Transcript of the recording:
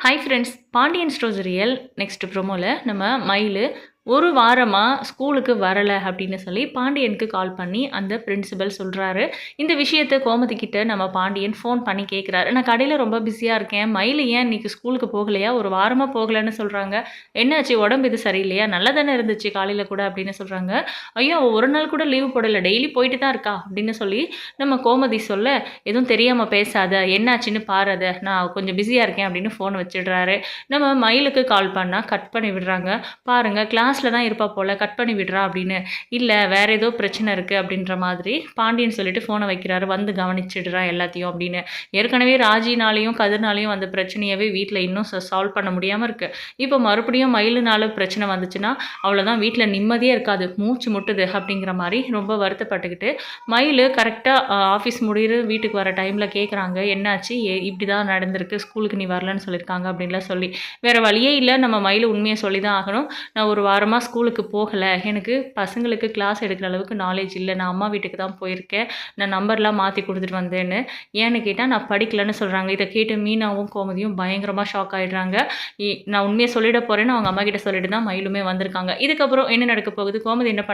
Hi friends Pandian stores real next ப்ரோமோவில் நம்ம மயில் ஒரு வாரமாக ஸ்கூலுக்கு வரலை அப்படின்னு சொல்லி பாண்டியனுக்கு கால் பண்ணி அந்த பிரின்சிபல் சொல்கிறாரு இந்த விஷயத்தை கோமதி கிட்ட நம்ம பாண்டியன் ஃபோன் பண்ணி கேட்குறாரு நான் கடையில் ரொம்ப பிஸியாக இருக்கேன். மயில் ஏன் இன்னைக்கு ஸ்கூலுக்கு போகலையா? ஒரு வாரமாக போகலைன்னு சொல்கிறாங்க என்னாச்சு? உடம்பு இது சரியில்லையா? நல்லா தானே இருந்துச்சு காலையில் கூட அப்படின்னு சொல்கிறாங்க ஐயோ ஒரு நாள் கூட லீவு போடலை. டெய்லி போயிட்டு தான் இருக்கா? அப்படின்னு சொல்லி நம்ம கோமதி சொல்ல எதுவும் தெரியாமல் பேசாத. என்னாச்சுன்னு பாருத. நான் கொஞ்சம் பிஸியாக இருக்கேன் அப்படின்னு ஃபோன் வச்சிடுறாரு. நம்ம மயிலுக்கு கால் பண்ணால் கட் பண்ணி விடுறாங்க. பாருங்கள் கிளாஸ் கிளாஸில் தான் இருப்பா போல் கட் பண்ணி விடுறா அப்படின்னு. இல்லை வேறு ஏதோ பிரச்சனை இருக்குது அப்படின்ற மாதிரி பாண்டியன் சொல்லிட்டு ஃபோனை வைக்கிறாரு வந்து கவனிச்சிடுறா எல்லாத்தையும் அப்படின்னு. ஏற்கனவே ராஜினாலையும் கதிர்னாலையும் அந்த பிரச்சனையவே வீட்டில் இன்னும் சால்வ் பண்ண முடியாமல் இருக்குது இப்போ மறுபடியும் மயிலுனால பிரச்சனை வந்துச்சுன்னா அவ்வளோதான் வீட்டில் நிம்மதியே இருக்காது மூச்சு முட்டுது அப்படிங்கிற மாதிரி ரொம்ப வருத்தப்பட்டுக்கிட்டு மயில் கரெக்டாக ஆஃபீஸ் முடியிற வீட்டுக்கு வர டைமில் கேட்குறாங்க என்னாச்சு? ஏ இப்படி தான் நடந்திருக்கு ஸ்கூலுக்கு நீ வரலன்னு சொல்லியிருக்காங்க அப்படின்லாம் சொல்லி வேறு வழியே இல்லை நம்ம மயில் உண்மையை சொல்லி தான் ஆகணும். நான் ஒரு வாரமாக ஸ்கூலுக்கு போகலை. எனக்கு பசங்களுக்கு கிளாஸ் எடுக்கிற அளவுக்கு நாலேஜ் இல்லை. நான் அம்மா வீட்டுக்கு தான் போயிருக்கேன். நான் நம்பர்லாம் மாற்றி கொடுத்துட்டு வந்தேன்னு. ஏன்னு கேட்டால் நான் படிக்கலைன்னு சொல்கிறாங்க இதை கேட்டு மீனாவும் கோமதியும் பயங்கரமாக ஷாக் ஆகிடுறாங்க நான் உண்மையை சொல்லிட போகிறேன்னு அவங்க அம்மா கிட்ட சொல்லிட்டு தான் மயிலுமே வந்திருக்காங்க. இதுக்கப்புறம் என்ன நடக்க போகுது? கோமதி என்ன